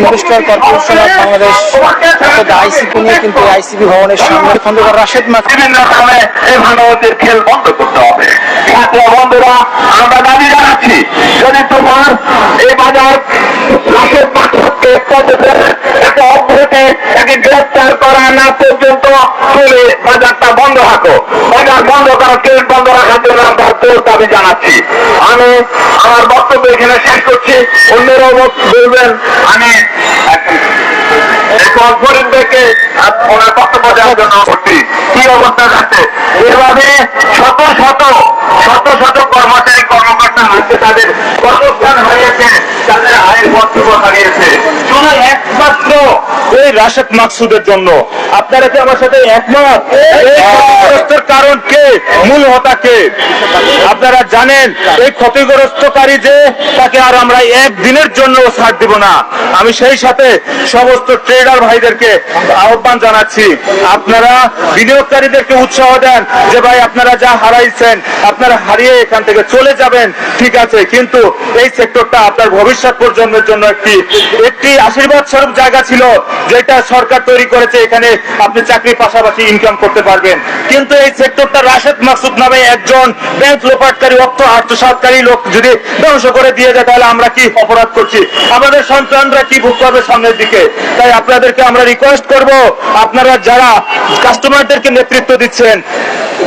Investor corporation of Bangladesh ICP নিয়ে কিন্তু ICP ভবনের সামনে খন্দকার রাশেদ মাক বিভিন্ন কারণে এই ভারতের খেল বন্ধ করতে হবে। ছাত্র বন্ধুরা, আমরা দাবি জানাচ্ছি, যদি তোমার এই বাজার রাশেদ একটা অভ্যতে গ্রেফতার করা না পর্যন্ত তুমি বাজারটা বন্ধ রাখো বাজার বন্ধ করা কেউ বন্ধ রাখার জন্য আমরা জোর দাবি জানাচ্ছি। আমি আমার বক্তব্য এখানে শেষ করছি। অন্যরাও বলবেন, আমি কর্মচারী, কর্মকর্তা আছে তাদের আয়ের বক্তব্য হারিয়েছে। শুধু একমাত্র এই রাশেদ মাকসুদের জন্য। আপনারা কি আমার সাথে একমত? কারণ কে? মূল হতা কে? আপনারা জানেন এই ক্ষতিগ্রস্তকারী যে তাকে আর আমরা একদিনের জন্য ছাড় দিব না। আমি সেই সাথে সমস্ত ট্রেডার ভাইদেরকে আহ্বান জানাচ্ছি। আপনারা বিনিয়োগকারীদেরকে উৎসাহ দেন যে ভাই আপনারা যা হারাইছেন আপনারা হারিয়ে এখান থেকে চলে যাবেন। ঠিক আছে কিন্তু এই সেক্টরটা আপনার ভবিষ্যৎ প্রজন্মের জন্য একটি একটি আশীর্বাদ স্বরূপ জায়গা ছিল, যেটা সরকার তৈরি করেছে, এখানে আপনি চাকরির পাশাপাশি ইনকাম করতে পারবেন। কিন্তু এই সেক্টরটা রাশেদ মাসুদ নামে একজন ব্যাংক লোপাটকারী, অর্থ আত্মসাতকারী লোক যদি ধ্বংস করে দিয়ে যায় তাহলে আমরা কি অপরাধ করছি? আমাদের সন্তানরা কি ভোগ করবে সামনের দিকে? তাই আপনাদেরকে আমরা রিকোয়েস্ট করব, আপনারা যারা কাস্টমারদেরকে নেতৃত্ব দিচ্ছেন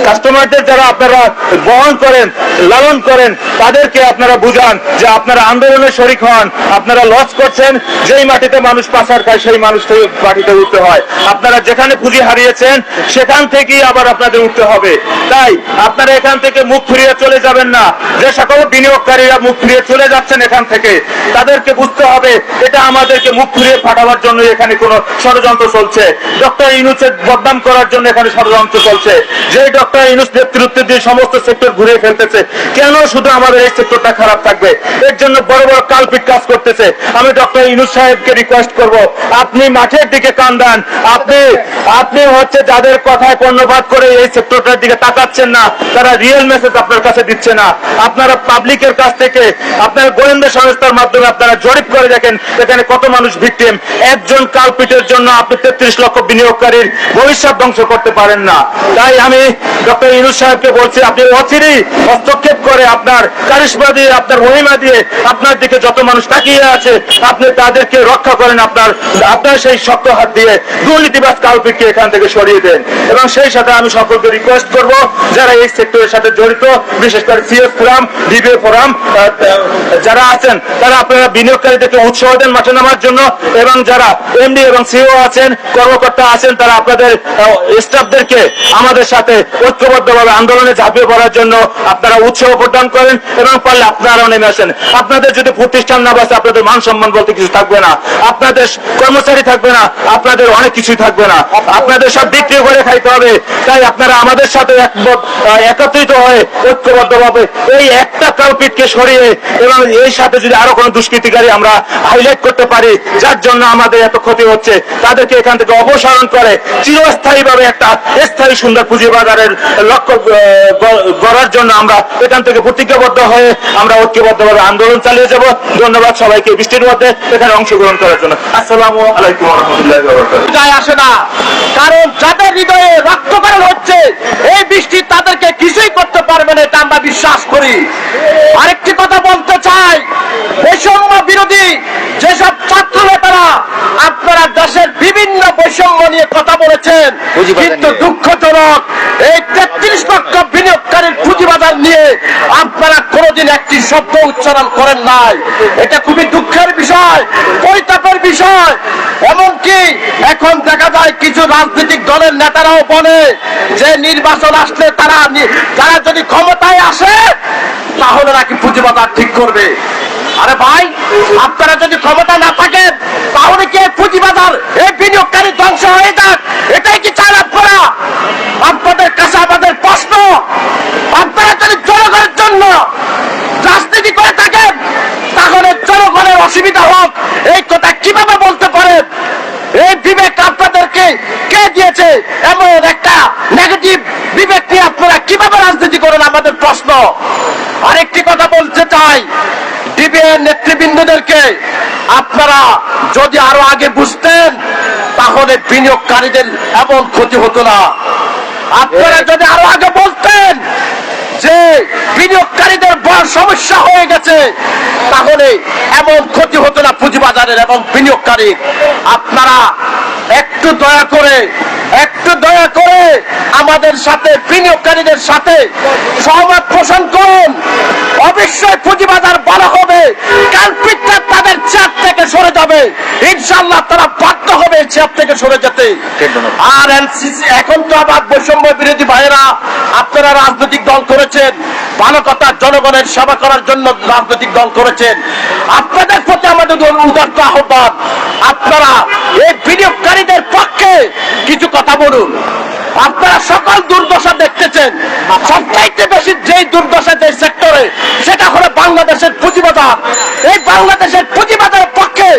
কাস্টমারদের যারা আপনারা বহন করেন, লালন করেন, তাদেরকে আপনারা বুঝান যে আপনারা আন্দোলনে শরিক হন, আপনারা লস করছেন, যেই মাটিতে মানুষ পাচার খায়, সেই মানুষ মাটিতে উঠতে হয়। আপনারা যেখানে পুঁজি হারিয়েছেন, সেখান থেকেই আবার আপনাদের উঠতে হবে। তাই আপনারা এখান থেকে মুখ ফিরিয়ে চলে যাবেন না। যে সকল বিনিয়োগকারীরা মুখ ফিরিয়ে চলে যাচ্ছেন এখান থেকে, তাদেরকে বুঝতে হবে, এটা আমাদেরকে মুখ ফিরিয়ে ফাটাবার জন্য এখানে কোনো ষড়যন্ত্র চলছে। ডক্টর ইনুসের বদনাম করার জন্য এখানে ষড়যন্ত্র চলছে। যে ডক্টর ইনুস নেতৃত্বে দিয়ে সমস্ত সেক্টর ঘুরিয়ে ফেলতেছে। কেন শুধু আমাদের এই সেক্টরটা খারাপ থাকবে? এর জন্য বড় বড় কালপিট কাজ করতেছে। আমি ডক্টর ইনুস সাহেবকে রিকোয়েস্ট করব। আপনি মাঠের দিকে কান দেন। আপনি আপনি হচ্ছে যাদের কথায় কর্ণপাত করে এই সেক্টরটার দিকে তাকাচ্ছেন না, তারা রিয়েল মেসেজ আপনার কাছে দিচ্ছে না। আপনারা পাবলিকের কাছ থেকে, আপনার গোয়েন্দা সংস্থার মাধ্যমে আপনারা জরিপ করে দেখেন, এখানে কত মানুষ ভিকটিম একজন কালপিটের জন্য আপনি তেত্রিশ লক্ষ বিনিয়োগকারীর ভবিষ্যৎ ধ্বংস করতে পারেন না। তাই আমি ডক্টর ইনুস সাহেবকে বলছি, আপনি অচিরেই হস্তক্ষেপ করে আপনার কারিশমা দিয়ে, আপনার মহিমা দিয়ে আপনার দিকে যত মানুষ তাকিয়ে আছে, আপনি তাদেরকে রক্ষা করেন, আপনার আপনার সেই শক্ত হাত দিয়ে দুর্নীতিবাজ কালপিটকে এখান থেকে সরিয়ে দেন। এবং সেই সাথে আমি সকলকে রিকোয়েস্ট করব, যারা এই সেক্টরের সাথে জড়িত, বিশেষ করে সিএস ফোরাম ডিবিএ ফোরাম যারা আছেন, তারা আপনারা বিনিয়োগকারীদেরকে উৎসাহ দেন মাঠে নামার জন্য, এবং যারা এমডি এবং সিও আছেন, কর্মকর্তা আছেন, তারা আপনাদের স্টাফদেরকে আমাদের সাথে ঐক্যবদ্ধভাবে আন্দোলনে ঝাঁপিয়ে পড়ার জন্য আপনারা উৎসাহ প্রদান করেন এবং পারলে আপনারাও নেমে আসেন। আপনাদের যদি প্রতিষ্ঠান না বাসে আপনাদের মান সম্মান বলতে কিছু থাকবে না। আপনাদের কর্মচারী থাকবে না, আপনাদের অনেক কিছুই থাকবে না। আপনাদের সব বিক্রি করে খাইতে হবে। তাই আপনারা আমাদের সাথে একত্রিত হয়ে ঐক্যবদ্ধভাবে এই একটা কালপিটকে সরিয়ে এবং এই সাথে যদি আরও কোনো দুষ্কৃতিকারী আমরা হাইলাইট করতে পারি, যার জন্য আমাদের এত ক্ষতি হচ্ছে, তাদেরকে এখান থেকে অপসারণ করে চিরস্থায়ী ভাবে একটা স্থায়ী সুন্দর পুঁজিবাজারের লক্ষ্য গড়ার জন্য আমরা এখান থেকে প্রতিজ্ঞাবদ্ধ হয়ে আমরা ঐক্যবদ্ধভাবে আন্দোলন চালিয়ে যাব। ধন্যবাদ সবাইকে বৃষ্টির মধ্যে এখানে অংশগ্রহণ করার জন্য। আসসালামু আলাইকুম রহমতুল্লাহ আসে না কারণ যাদের হৃদয়ে রক্তকরণ হচ্ছে এই বৃষ্টি তাদেরকে কিছুই করতে পারবে না এটা আমরা বিশ্বাস করি। আরেকটি কথা বলতে চাই বৈষম্য বিরোধী যেসব ছাত্র নেতারা আপনারা দেশের বিভিন্ন বৈষম্য নিয়ে কথা বলেছেন কিন্তু দুঃখজনক এই তেত্রিশ লক্ষ বিনিয়োগকারীর পুঁজিবাজার নিয়ে আপনারা কোনোদিন একটি শব্দ উচ্চারণ করেন নাই। এটা খুবই দুঃখের বিষয়, পরিতাপের বিষয়। এমনকি এখন দেখা যায় কিছু রাজনৈতিক দলের নেতারাও বলে যে নির্বাচন আসলে তারা তারা যদি ক্ষমতায় আসে, তাহলে নাকি পুঁজিবাজার ঠিক করবে। আরে ভাই, আপনারা যদি ক্ষমতা না থাকেন তাহলে কি এই পুঁজিবাজার এই বিনিয়োগকারী ধ্বংস হয়ে যাক এটাই কি চান আপনারা আপনাদের কাছে আমাদের প্রশ্ন আপনারা যদি জনগণের জন্য রাজনীতি করে থাকেন তাহলে জনগণের অসুবিধা হোক এই কথা কীভাবে বলতে পারেন এই বিবেক আপনাদেরকে কে দিয়েছে এমন একটা নেগেটিভ বিবেক নিয়ে আপনারা কীভাবে রাজনীতি করেন আমাদের প্রশ্ন আর আরেকটি কথা বলতে চাই। ডিবিএর নেতৃবৃন্দদেরকে আপনারা যদি আরও আগে বুঝতেন তাহলে বিনিয়োগকারীদের এমন ক্ষতি হতো না। আপনারা যদি আরও আগে বলতেন যে বিনিয়োগকারীদের বড় সমস্যা হয়ে গেছে তাহলে এমন ক্ষতি হতো না পুঁজিবাজারের এবং বিনিয়োগকারীর। আপনারা একটু দয়া করে একটু দয়া করে আমাদের সাথে বিনিয়োগকারীদের সাথে সহমত পোষণ করুন। অবশ্যই পুঁজিবাজার ভালো হবে কালপিটটা তাদের চেয়ার থেকে সরে যাবে। ইনশাল্লাহ তারা বাধ্য হবে চেয়ার থেকে সরে যেতে। আর এনসিসি এখন তো আবার বৈষম্য বিরোধী ভাইয়েরা আপনারা রাজনৈতিক দল করেছেন ভালো কথা জনগণের সেবা করার জন্য রাজনৈতিক দল করেছেন। আপনাদের প্রতি আমাদের উদার্ত আহ্বান। আপনারা কথা বলুন আপনারা সকল দুর্দশা দেখতেছেন। সবচাইতে বেশি যেই দুর্দশা যে সেক্টরে সেটা হলো বাংলাদেশের পুঁজিবাজার। এই বাংলাদেশের পুঁজিবাজারের পক্ষে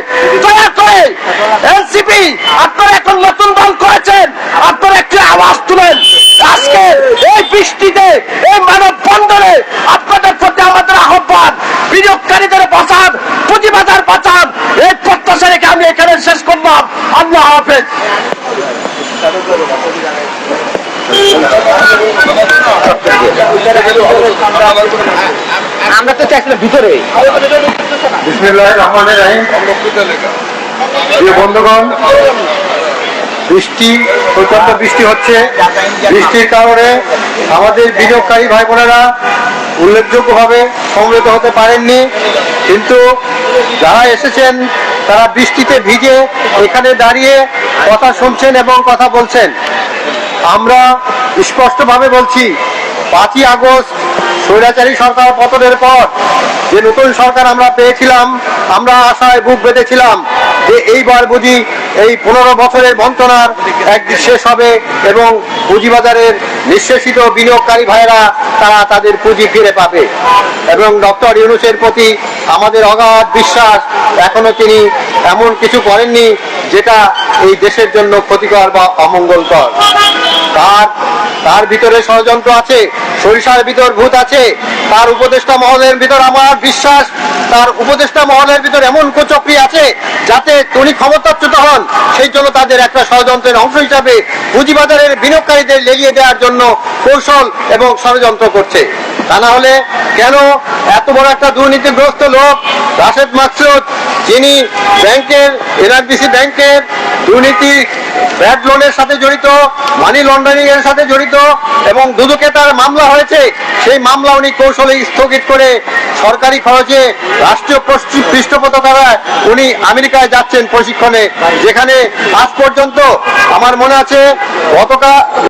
দয়া করে এনসিপি আপনারা এখন নতুন দল করেছেন, আপনারা একটি আওয়াজ তুলেন। আজকে এই বৃষ্টিতে, এই মানব বন্দরে আপনাদের প্রতি আমাদের আহ্বান, বিনিয়োগকারীদের বাঁচান, পুঁজিবাজার বাঁচান। এই প্রত্যাশা রেখে আমি এখানে শেষ করলাম। আল্লাহ হাফেজ। আমরা তো চাইছিলাম ভিতরে। বৃষ্টি প্রচণ্ড বৃষ্টি হচ্ছে। বৃষ্টির কারণে আমাদের বিনিয়োগকারী ভাই বোনেরা উল্লেখযোগ্যভাবে সমবেত হতে পারেননি। কিন্তু যারা এসেছেন তারা বৃষ্টিতে ভিজে এখানে দাঁড়িয়ে কথা শুনছেন এবং কথা বলছেন। আমরা স্পষ্টভাবে বলছি, পাঁচই আগস্ট স্বৈরাচারী সরকার পতনের পর যে নতুন সরকার আমরা পেয়েছিলাম, আমরা আশায় বুক বেঁধেছিলাম যে এইবার বুঝি এই পনেরো বছরের বঞ্চনার একদিন শেষ হবে এবং পুঁজিবাজারের নিঃশেষিত বিনিয়োগকারী ভাইয়েরা তারা তাদের পুঁজি ফিরে পাবে। এবং ডক্টর ইউনুসের প্রতি আমাদের অগাধ বিশ্বাস, এখনও তিনি এমন কিছু করেননি যেটা এই দেশের জন্য ক্ষতিকর বা অমঙ্গলকর। তার তার ভিতরে ষড়যন্ত্র আছে, সরিষার ভিতর ভূত আছে, তার উপদেষ্টা মহলের ভিতর আমার বিশ্বাস, তার উপদেষ্টা মহলের ভিতর এমন কুচক্রি আছে যাতে উনি ক্ষমতাচ্যুত হন। সেই জন্য তাদের একটা ষড়যন্ত্রের অংশ হিসাবে পুঁজিবাজারের বিনিয়োগকারীদের লেগিয়ে দেওয়ার জন্য কৌশল এবং ষড়যন্ত্র করছে। তা না হলে কেন এত বড় একটা দুর্নীতিগ্রস্ত লোক, রাশেদ মাকসুদ, যিনি ব্যাংকের এনআরবিসি ব্যাংকের দুর্নীতি ব্যাড লোনের সাথে জড়িত, মানি লন্ডারিং এর সাথে জড়িত এবং দুদুকে তার মামলা হয়েছে। সেই মামলা উনি কৌশলে স্থগিত করে সরকারি খরচে রাষ্ট্রীয় পৃষ্ঠ- পৃষ্ঠপোষকতায় উনি আমেরিকায় যাচ্ছেন প্রশিক্ষণে। যেখানে আজ পর্যন্ত আমার মনে আছে গতকাল